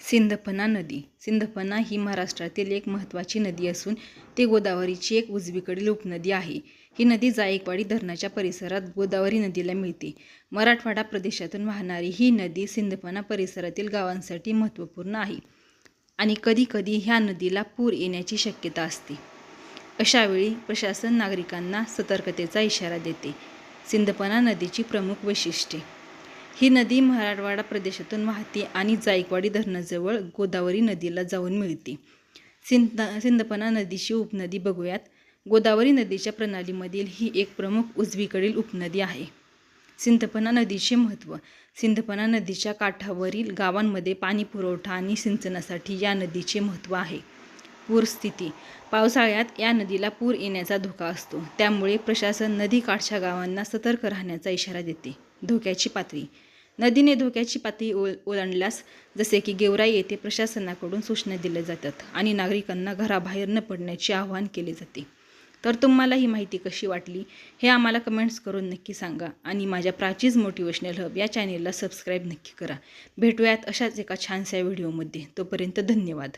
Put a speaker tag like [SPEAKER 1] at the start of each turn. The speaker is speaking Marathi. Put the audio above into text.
[SPEAKER 1] सिंधपना नदी. सिंधपना ही महाराष्ट्रातील एक महत्त्वाची नदी असून ती गोदावरीची एक उजवीकडील उपनदी आहे. ही नदी जायकवाडी धरणाच्या परिसरात गोदावरी नदीला मिळते. मराठवाडा प्रदेशातून वाहणारी ही नदी सिंधपना परिसरातील गावांसाठी महत्त्वपूर्ण आहे आणि कधीकधी ह्या नदीला पूर येण्याची शक्यता असते. अशावेळी प्रशासन नागरिकांना सतर्कतेचा इशारा देते. सिंदफणा नदीची प्रमुख वैशिष्ट्ये. ही नदी मराठवाडा प्रदेशातून वाहते आणि जायकवाडी धरणाजवळ गोदावरी नदीला जाऊन मिळते. सिंद सिंदपना नदीची उपनदी बघूयात. गोदावरी नदीच्या प्रणालीमधील ही एक प्रमुख उजवीकडील उपनदी आहे. सिंदपना नदीचे महत्त्व. सिंदपना नदीच्या काठावरील गावांमध्ये पाणी पुरवठा आणि सिंचनासाठी या नदीचे महत्त्व आहे. पूरस्थिती. पावसाळ्यात या नदीला पूर येण्याचा धोका असतो. त्यामुळे प्रशासन नदीकाठच्या गावांना सतर्क राहण्याचा इशारा देते. धोक्याची पातळी. नदीने धोक्याची पातळी ओल ओलांडल्यास जसे की गेवराई येथे प्रशासनाकडून सूचना दिल्या जातात आणि नागरिकांना घराबाहेर न पडण्याचे आवाहन केले जाते. तर तुम्हाला ही माहिती कशी वाटली हे आम्हाला कमेंट्स करून नक्की सांगा आणि माझ्या प्राचीज मोटिवेशनल हब या चॅनेलला सबस्क्राईब नक्की करा. भेटूयात अशाच एका छानशा व्हिडिओमध्ये तोपर्यंत धन्यवाद.